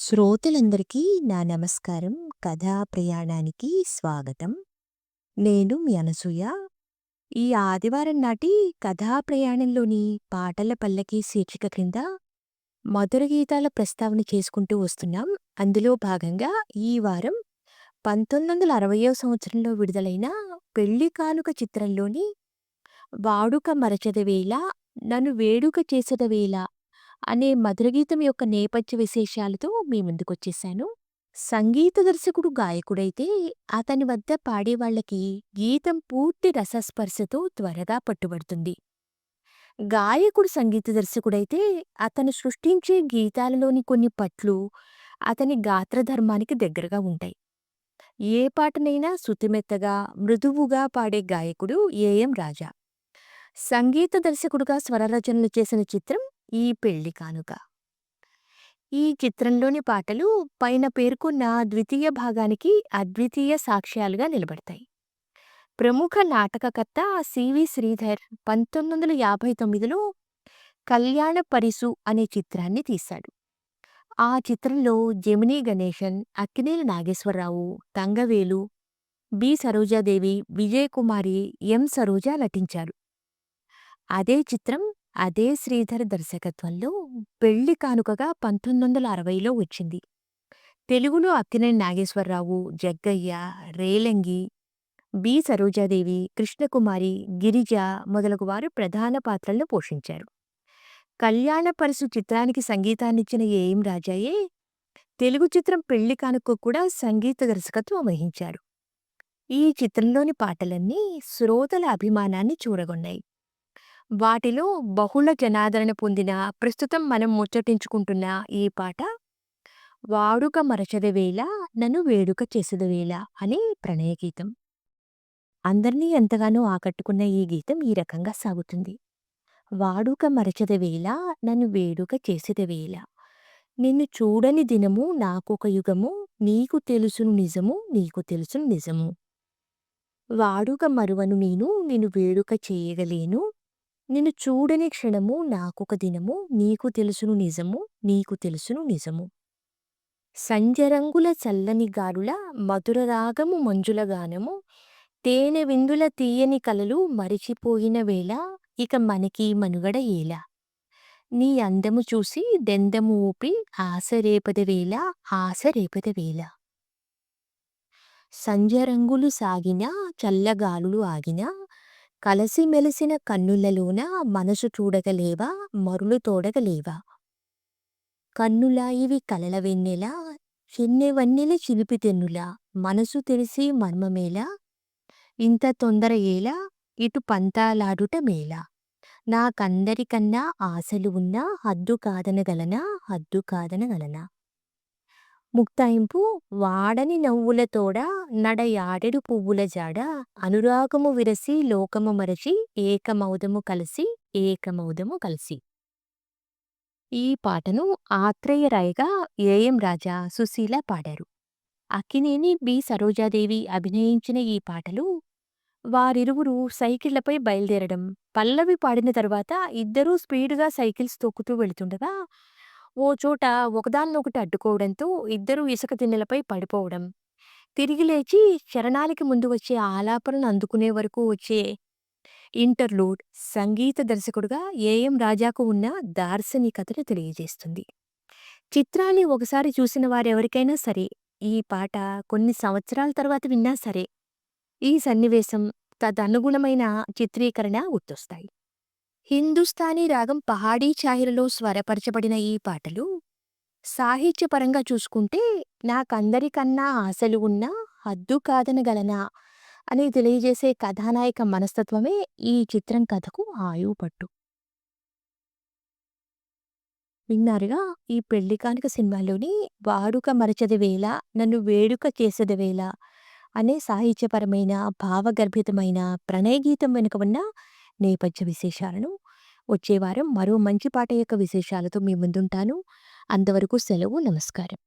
శ్రోతలందరికీ నా నమస్కారం. కథా ప్రయాణానికి స్వాగతం. నేను మీ అనసూయ. ఈ ఆదివారం నాటి కథా ప్రయాణంలోని పాటల పల్లకి శీర్షిక క్రింద మధుర గీతాల ప్రస్తావన చేసుకుంటూ వస్తున్నాం. అందులో భాగంగా ఈ వారం 1960వ సంవత్సరంలో విడుదలైన 'పెళ్ళి కానుక' చిత్రంలోని 'వాడుక మరచదవేళ నన్ను వేడుక చేసెదవేళ' అనే మధురగీతం యొక్క నేపథ్య విశేషాలతో మీ ముందుకొచ్చేశాను. సంగీత దర్శకుడు గాయకుడైతే అతని వద్ద పాడేవాళ్ళకి గీతం పూర్తి రసస్పర్శతో త్వరగా పట్టుబడుతుంది. గాయకుడు సంగీత దర్శకుడైతే అతను సృష్టించే గీతాలలోని కొన్ని పట్లు అతని గాత్రధర్మానికి దగ్గరగా ఉంటాయి. ఏ పాటనైనా సుతిమెత్తగా మృదువుగా పాడే గాయకుడు ఏఎం రాజా. సంగీత దర్శకుడుగా స్వరరచనలు చేసిన చిత్రం ఈ పెళ్ళి కానుక. ఈ చిత్రంలోని పాటలు పైన పేర్కొన్న ద్వితీయ భాగానికి అద్వితీయ సాక్ష్యాలుగా నిలబడతాయి. ప్రముఖ నాటకకర్త సివి శ్రీధర్ 1959లో 'కల్యాణ పరిసు' అనే చిత్రాన్ని తీశాడు. ఆ చిత్రంలో జెమినీ గణేశన్, అక్కినేని నాగేశ్వరరావు, తంగవేలు, బి. సరోజాదేవి, విజయకుమారి, ఎం. సరోజ నటించారు. అదే చిత్రం అదే శ్రీధర్ దర్శకత్వంలో 'పెళ్ళి కానుక'గా 1960లో వచ్చింది. తెలుగులో అక్కినేని నాగేశ్వరరావు, జగ్గయ్య, రేలంగి, బి. సరోజాదేవి, కృష్ణకుమారి, గిరిజ మొదలగువారు ప్రధాన పాత్రలను పోషించారు. కళ్యాణ పరసు చిత్రానికి సంగీతాన్నిచ్చిన ఏఎం రాజాయే తెలుగు చిత్రం 'పెళ్ళి కానుక'కు కూడా సంగీత దర్శకత్వం వహించారు. ఈ చిత్రంలోని పాటలన్నీ శ్రోతల అభిమానాన్ని చూరగొన్నాయి. వాటిలో బహుళ జనాదరణ పొందిన, ప్రస్తుతం మనం ముచ్చటించుకుంటున్న ఈ పాట 'వాడుక మరచెదవేళ నన్ను వేడుక చేసెదవేళ' అనే ప్రణయగీతం. అందరినీ ఎంతగానో ఆకట్టుకున్న ఈ గీతం ఈ రకంగా సాగుతుంది. వాడుక మరచెదవేళ నన్ను వేడుక చేసెదవేళ నిన్ను చూడని దినము నాకొక యుగము నీకు తెలుసును నిజము నీకు తెలుసును నిజము. వాడుక మరువను నేను నిన్ను వేడుక చేయగలేను నిన్ను చూడని క్షణము నాకొక దినము నీకు తెలుసును నిజము నీకు తెలుసును నిజము. సంజరంగుల చల్లని గాలుల మధురరాగము మంజులగానము మంజుల గానము తేనె విందుల తీయని కలలు మరిచిపోయిన వేళ ఇక మనకీ మనుగడ ఏలా నీ అందము చూసి దెందము ఊపి ఆశ రేపదవేళ ఆశ రేపదవేళ. సంజరంగులు సాగిన చల్లగాలులు ఆగిన కలసిమెలసిన కన్నులలోన మనసు చూడగలేవా? మరులు తోడగలేవా. కన్నులా ఇవి కలల వెన్నెల? చిన్నెవన్నెల చిలిపితెన్నుల మనసు తెలిసి మర్మమేలా? ఇంత తొందర ఏలా? ఇటు పంతాలాడుట మేలా? నాకందరికన్నా ఆశలు ఉన్నా హద్దు కాదనగలనా? హద్దు కాదనగలనా. ముక్తాయింపు వాడని నవ్వులతోడ నడయాడెడు పువ్వుల జాడ అనురాగము విరసి లోకము మరచి ఏకమౌదము కలిసి ఏకమౌదము కలిసి ఈ పాటను ఆత్రేయ రాయగా ఏఎం రాజా, సుశీల పాడారు. అక్కినేని, బి. సరోజాదేవి అభినయించిన ఈ పాటలు వారిరువురు సైకిళ్ళపై బయలుదేరడం, పల్లవి పాడిన తరువాత ఇద్దరూ స్పీడుగా సైకిల్స్ తొక్కుతూ వెళుతుండగా ఓ చోట ఒకదాన్నొకటి అడ్డుకోవడంతో ఇద్దరూ ఇసుక తిన్నెలపై పడిపోవడం, తిరిగి లేచి చరణానికి ముందు వచ్చే ఆలాపనను అందుకునే వరకు వచ్చే ఇంటర్లూడ్ సంగీత దర్శకుడుగా ఏఎం రాజాకు ఉన్న దార్శనికతను తెలియజేస్తుంది. చిత్రాన్ని ఒకసారి చూసిన వారెవరికైనా సరే ఈ పాట కొన్ని సంవత్సరాల తర్వాత విన్నా సరే ఈ సన్నివేశం, తదనుగుణమైన చిత్రీకరణ గుర్తొస్తాయి. హిందుస్థానీ రాగం పహాడీ ఛాయలలో స్వరపరచబడిన ఈ పాటలు సాహిత్యపరంగా చూసుకుంటే నాకందరికన్నా ఆశలు ఉన్నా హద్దు కాదనగలనా అని తెలియజేసే కథానాయక మనస్తత్వమే ఈ చిత్రం కథకు ఆయువుపట్టు. విన్నారుగా ఈ పెళ్ళి కానుక సినిమాలోని 'వాడుక మరచది వేళ నన్ను వేడుక చేసేది వేళ అనే సాహిత్యపరమైన, భావగర్భితమైన ప్రణయగీతం వెనుక ఉన్న నేపథ్య విశేషాలను. వచ్చేవారం మరో మంచి పాట యొక్క విశేషాలతో మీ ముందుంటాను. అంతవరకు సెలవు నమస్కారం.